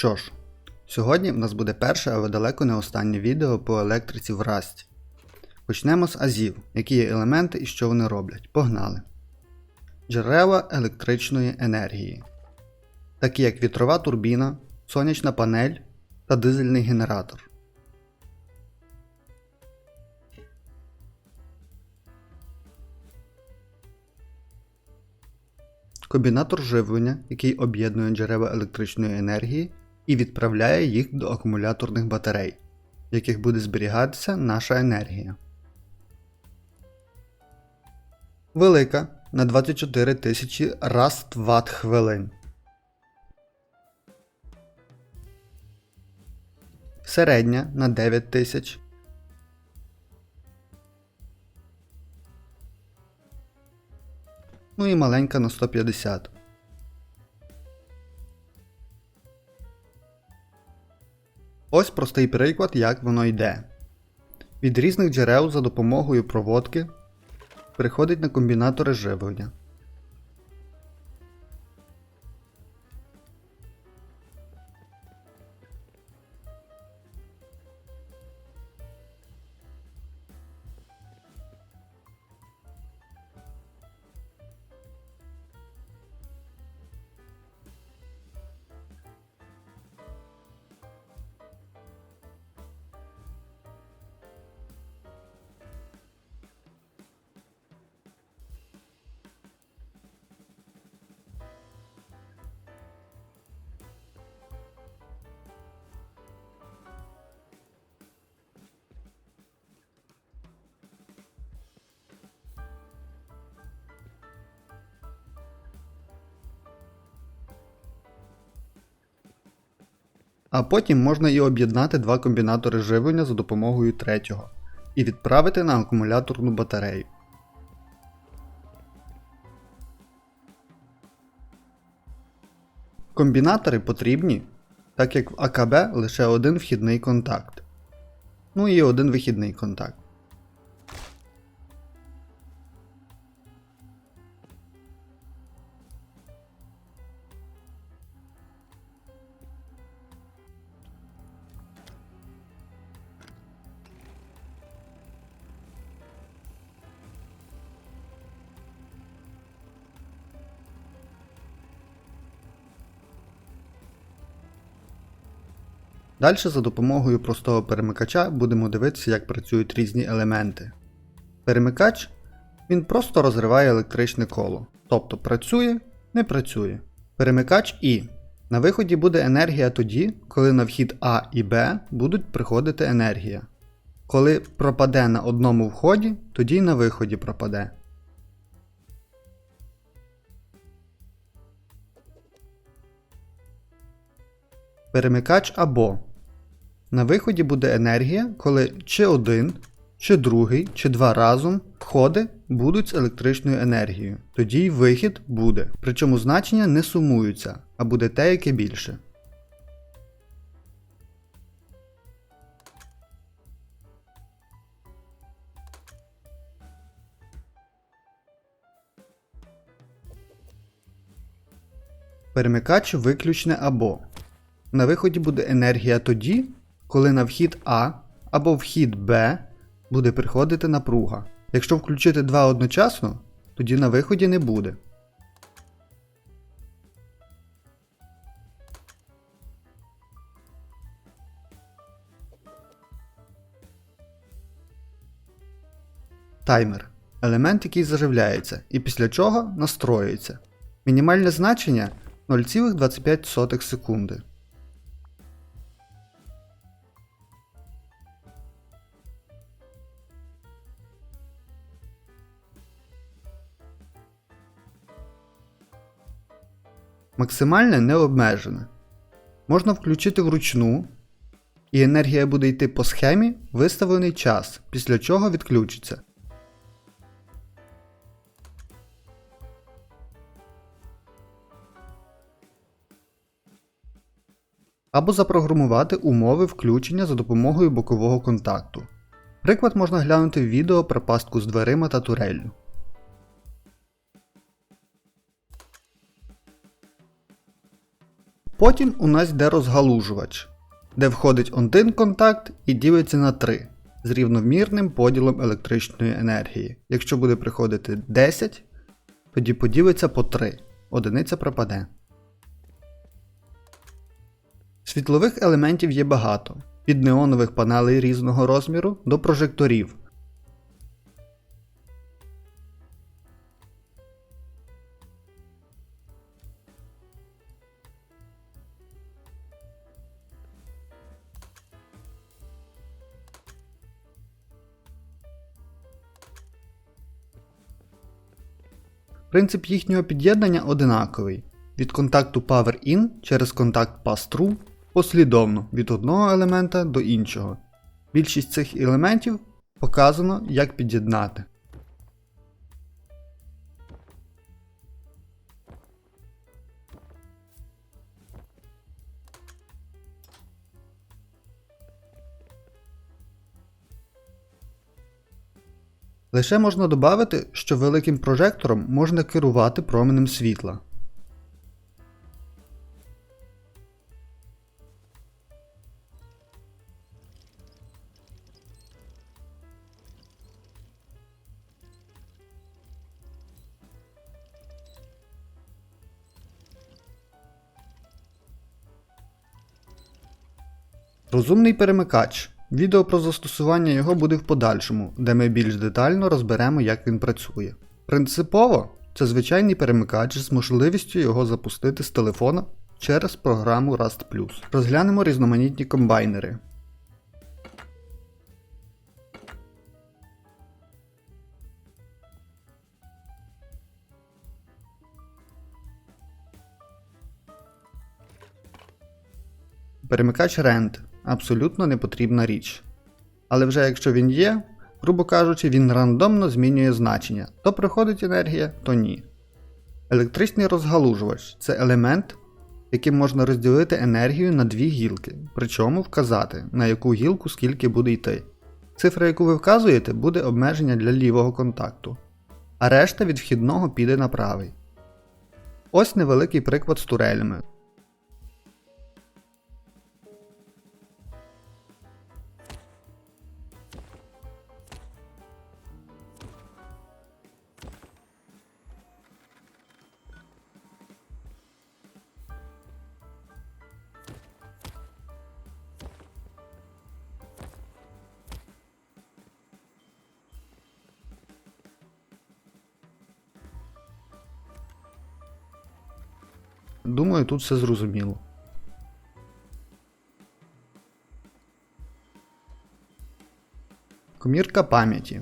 Що ж, сьогодні в нас буде перше, але далеко не останнє відео по електриці в Rust. Почнемо з азів, які є елементи і що вони роблять. Погнали. Джерела електричної енергії, такі як вітрова турбіна, сонячна панель та дизельний генератор. Комбінатор живлення, який об'єднує джерела електричної енергії і відправляє їх до акумуляторних батарей, в яких буде зберігатися наша енергія. Велика на 24 тисячі раст Вт хвилин. Середня на 9 тисяч. Ну і маленька на 150. Ось простий приклад, як воно йде. Від різних джерел за допомогою проводки переходить на комбінатори живлення. А потім можна і об'єднати два комбінатори живлення за допомогою третього і відправити на акумуляторну батарею. Комбінатори потрібні, так як в АКБ лише один вхідний контакт. Ну і один вихідний контакт. Далі за допомогою простого перемикача будемо дивитися, як працюють різні елементи. Перемикач він просто розриває електричне коло, тобто працює, не працює. Перемикач І. На виході буде енергія тоді, коли на вхід А і Б будуть приходити енергія. Коли пропаде на одному вході, тоді й на виході пропаде. Перемикач або на виході буде енергія, коли чи один, чи другий, чи два разом входи будуть з електричною енергією. Тоді й вихід буде. Причому значення не сумуються, а буде те, яке більше. Перемикач виключне або. На виході буде енергія тоді, коли на вхід А або вхід Б буде приходити напруга. Якщо включити два одночасно, тоді на виході не буде. Таймер елемент, який заживляється, і після чого настроюється. Мінімальне значення 0,25 секунди. Максимальне не обмежене. Можна включити вручну, і енергія буде йти по схемі виставлений час, після чого відключиться. Або запрограмувати умови включення за допомогою бокового контакту. Приклад можна глянути в відео про пастку з дверима та туреллю. Потім у нас йде розгалужувач, де входить один контакт і ділиться на 3 з рівномірним поділом електричної енергії. Якщо буде приходити 10, тоді поділиться по 3, одиниця пропаде. Світлових елементів є багато, від неонових панелей різного розміру до прожекторів. Принцип їхнього під'єднання одинаковий. Від контакту Power-In через контакт Pass-Through послідовно від одного елемента до іншого. Більшість цих елементів показано, як під'єднати. Лише можна додати, що великим прожектором можна керувати променем світла. Розумний перемикач. Відео про застосування його буде в подальшому, де ми більш детально розберемо, як він працює. Принципово, це звичайний перемикач з можливістю його запустити з телефона через програму Rust+. Розглянемо різноманітні комбайнери. Перемикач Rent абсолютно не потрібна річ. Але вже якщо він є, грубо кажучи, він рандомно змінює значення. То приходить енергія, то ні. Електричний розгалужувач це елемент, яким можна розділити енергію на дві гілки, причому вказати, на яку гілку скільки буде йти. Цифра, яку ви вказуєте, буде обмеження для лівого контакту, а решта від вхідного піде на правий. Ось невеликий приклад з турелями. Думаю, тут все зрозуміло. Комірка пам'яті.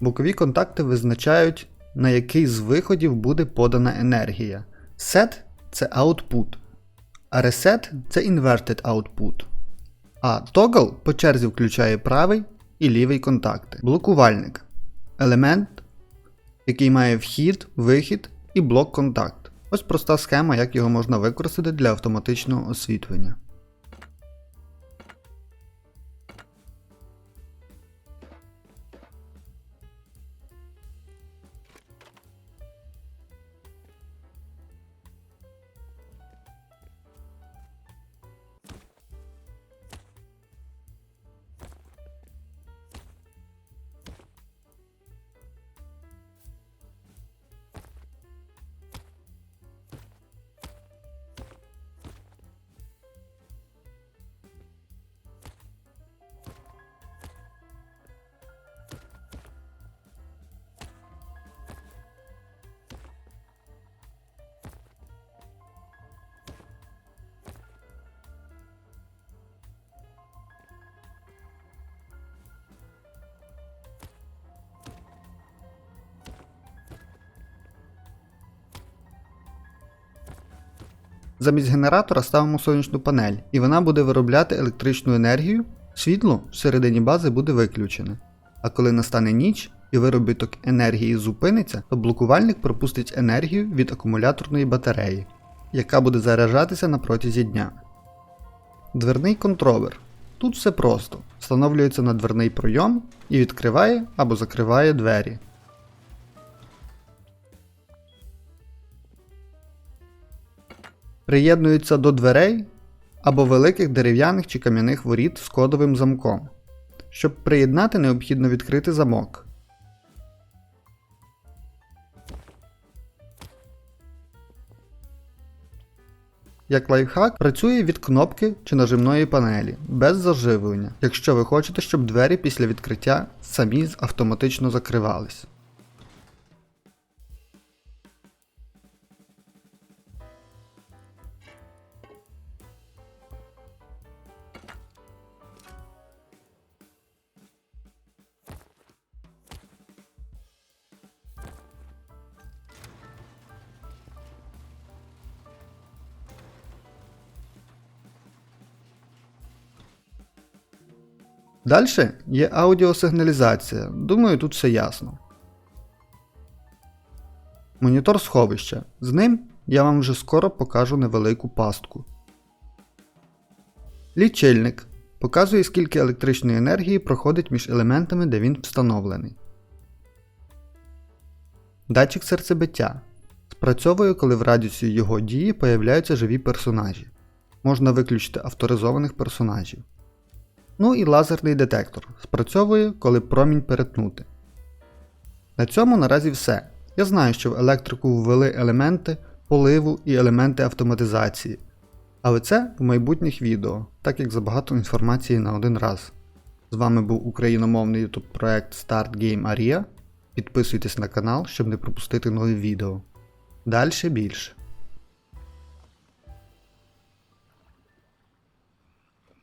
Бокові контакти визначають, на який з виходів буде подана енергія. Set це output, а reset це inverted output. А toggle по черзі включає правий і лівий контакти. Блокувальник елемент, який має вхід, вихід і блок контакт. Ось проста схема, як його можна використати для автоматичного освітлення. Замість генератора ставимо сонячну панель, і вона буде виробляти електричну енергію. Світло всередині бази буде виключене. А коли настане ніч і виробіток енергії зупиниться, то блокувальник пропустить енергію від акумуляторної батареї, яка буде заряджатися на протязі дня. Дверний контролер. Тут все просто. Встановлюється на дверний пройом і відкриває або закриває двері. Приєднуються до дверей або великих дерев'яних чи кам'яних воріт з кодовим замком. Щоб приєднати, необхідно відкрити замок. Як лайфхак, працює від кнопки чи нажимної панелі без заживлення, якщо ви хочете, щоб двері після відкриття самі автоматично закривались. Далі є аудіосигналізація. Думаю, тут все ясно. Монітор сховища. З ним я вам вже скоро покажу невелику пастку. Лічильник показує, скільки електричної енергії проходить між елементами, де він встановлений. Датчик серцебиття спрацьовує, коли в радіусі його дії появляються живі персонажі. Можна виключити авторизованих персонажів. Ну і лазерний детектор спрацьовує, коли промінь перетнути. На цьому наразі все. Я знаю, що в електрику ввели елементи поливу і елементи автоматизації. Але це в майбутніх відео, так як забагато інформації на один раз. З вами був україномовний YouTube проект Start Game Aria. Підписуйтесь на канал, щоб не пропустити нові відео. Дальше більше.